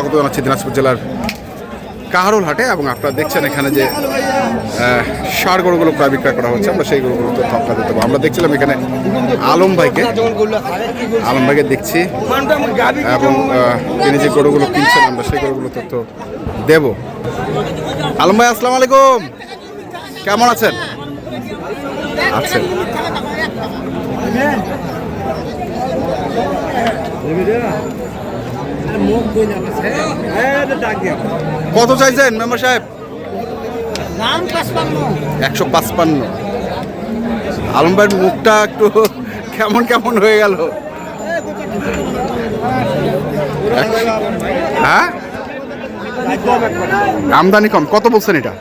স্বাগত জানাচ্ছি দিনাজপুর জেলার কাহারোল হাটে এবং আপনারা দেখছেন এখানে যে ষাঁড় গরুগুলো প্রায় বিক্রয় করা হচ্ছে। আমরা সেই গরুগুলো তো তথ্য আপনাদের দেবো। আমরা দেখছিলাম এখানে আলম ভাইকে। আলম ভাইকে দেখছি এবং তিনি যে গরুগুলো কিনছেন, আমরা সেই গরুগুলো তথ্য দেব। আলম ভাই, আসসালামু আলাইকুম। কেমন আছেন? আছেন। কত চাইছেন মেম্বার সাহেব? একশো পাঁচপান্ন। আলম ভাইয়ের মুখটা একটু কেমন কেমন হয়ে গেল? হ্যাঁ? আমদানি কম কত বলছেন এটা?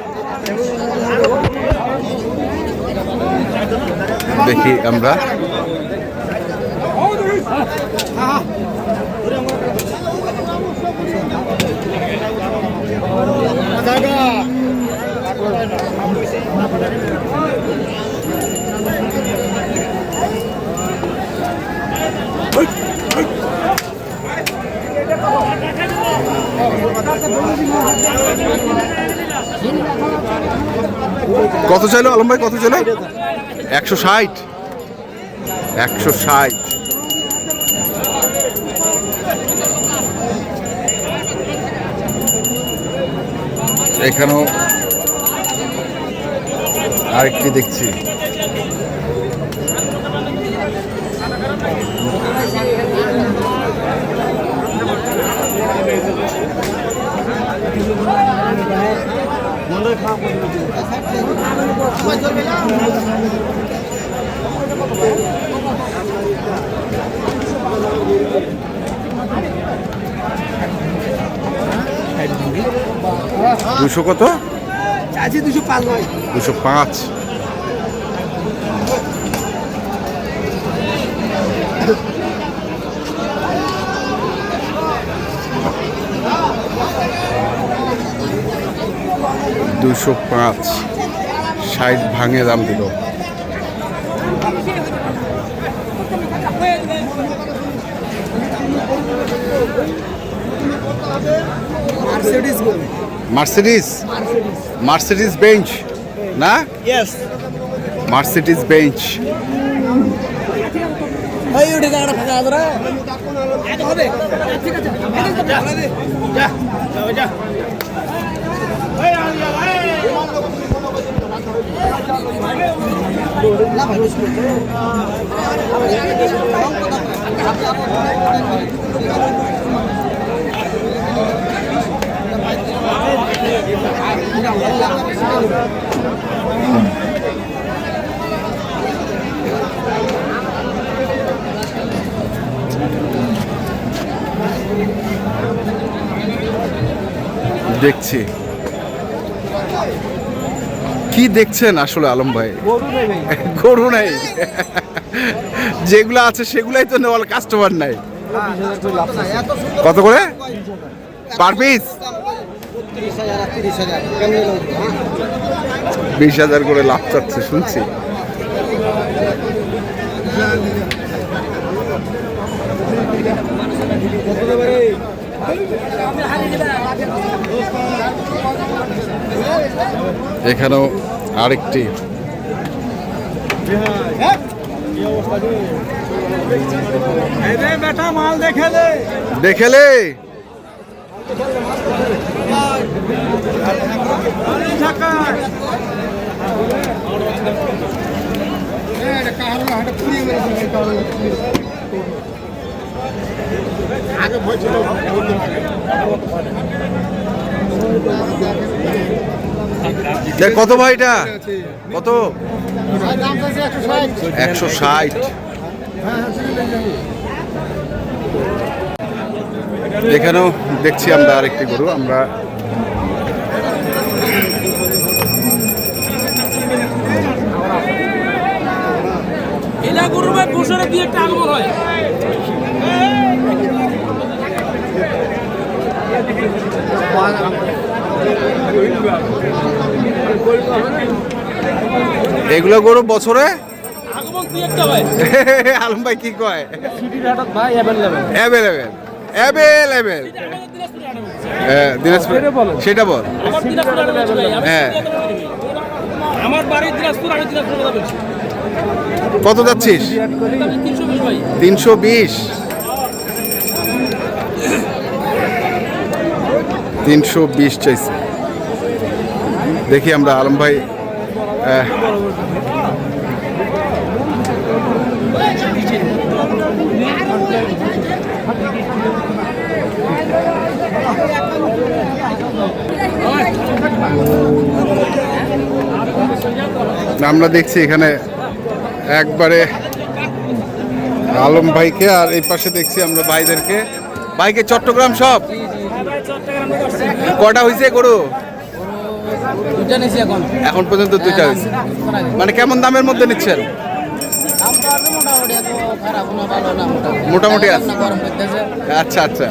দেখি আমরা। কত চাইলো আলম ভাই কত চাইলো? একশো ষাট। একশো ষাট। এখানেও আরেকটি দেখছি। দুশো কত? দুশো পাঁচ দুশো পাঁচ। দুশো পাঁচ। ষাট ভাঙে দাম দিল। মার্সিডিস মার্সিডিস মার্সিডিস বেঞ্চ না? ইয়েস মার্সিডিস বেঞ্চ ওই উঠে জায়গাটা ফাঁকা আছে রে এত হবে ঠিক আছে যা যা যা যা দেখছি। কি দেখছেন আসলে আলম ভাই? গরু নাই যেগুলো আছে সেগুলাই তো নেওয়ার কাস্টমার নাই। কত করে? পার পিস বিশ হাজার করে লাভ চাচ্ছে শুনছি। এখানেও আরেকটি। বেটা কত ভাই এটা? কত? একশো ষাট। এখানেও দেখছি আমরা আরেকটি গরু আমরা গরু ভাই বছরে দিয়ে একটা আগমন হয়। এগুলো গরু বছরে? হয়। আলম ভাই কি কয়? অ্যাভেলেবেল অ্যাভেলেবেল দিনাজপুরে। হ্যাঁ সেটা বল। আমার হ্যাঁ। বাড়ি দিনাজপুর আমি দিনাজপুর কত যাচ্ছিস? তিনশো বিশ। তিনশো বিশ চাইছে। দেখি আমরা আলম ভাই আমরা দেখছি এখানে একবারে আলম ভাইকে আর এই পাশে দেখছি আমরা ভাইদেরকে। ভাইকে চট্টগ্রাম সব? কটা হয়েছে গরু? এখন পর্যন্ত দুইটা হয়েছে মানে কেমন দামের মধ্যে নিচ্ছেন? মোটামুটি আচ্ছা আচ্ছা।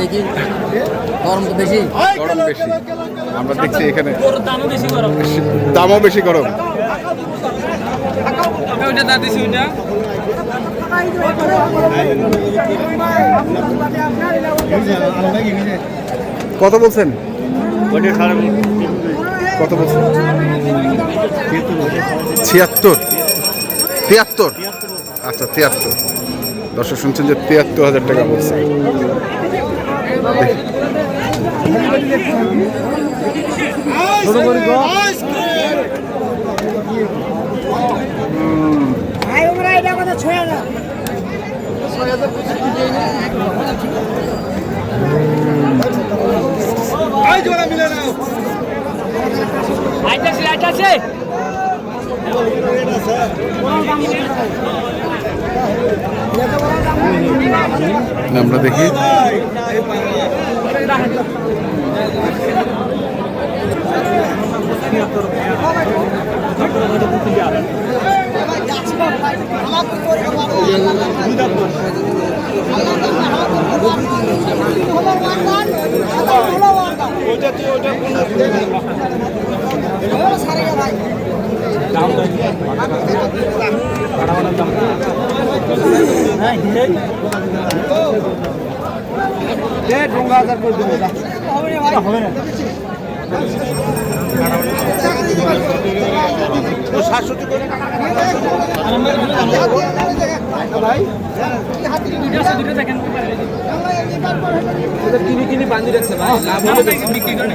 দেখি গরম গরম বেশি। আমরা দেখছি এখানে। দামও বেশি গরম। ওইটা দাম দিছি ওইটা কত বলছেন? কত বলছেন? ছিয়াত্তর তিয়াত্তর? আচ্ছা তিয়াত্তর। দর্শক শুনছেন যে তিয়াত্তর হাজার টাকা বলছে। আইতাছে আইতাছে আমরা দেখি। দুটো দেখেন কিনে বান্ধি রাখছে ভাই বিক্রি করে।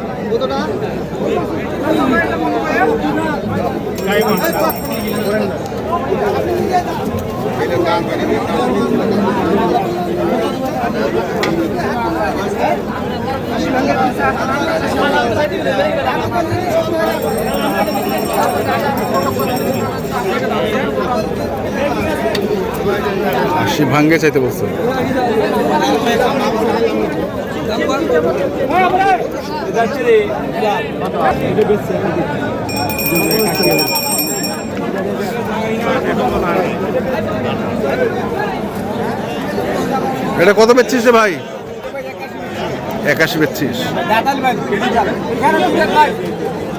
বাড়ে আশি ভাঙ্গে চাইতে বলছে। এটা কত বেচছিস রে ভাই? একাশি বেচছিস।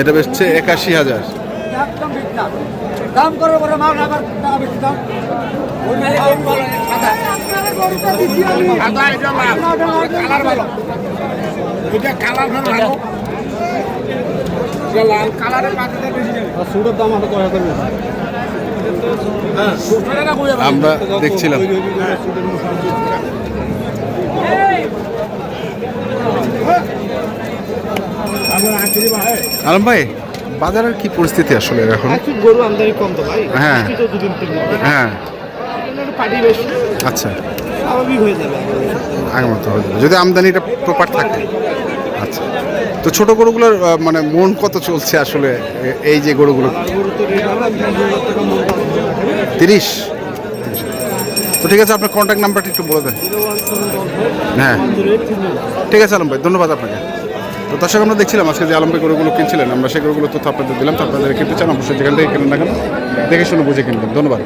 এটা বেচছে একাশি হাজার। দাম। করো বড় মাল আবার টাকা বেশি দাম। আমরা দেখছিলাম। আলম ভাই বাজারের কি পরিস্থিতি আসলে এখন? গরু আমদানি কম তো ভাই। হ্যাঁ। হ্যাঁ। আচ্ছা। স্বাভাবিক হয়ে যাবে। আগের মতো হয়ে যাবে। যদি আমদানিটা প্রপার থাকে। আচ্ছা। তো ছোট গরুগুলোর মানে মন কত চলছে আসলে এই যে গরুগুলো? তিরিশ? তো ঠিক আছে আপনার কন্ট্যাক্ট নাম্বারটা একটু বলে দেন। হ্যাঁ। ঠিক আছে আলম ভাই ধন্যবাদ আপনাকে। তো দর্শক, আমরা দেখছিলাম আজকে যে আলম্বে গরুগুলো কিনছিলেন, আমরা সেই গরুগুলো তথ্য আপনাদের দিলাম, তো আপনাদের কিনতে চান অবশ্যই যেখান থেকে না কেন, দেখে শুনে বুঝে কিনবেন। ধন্যবাদ।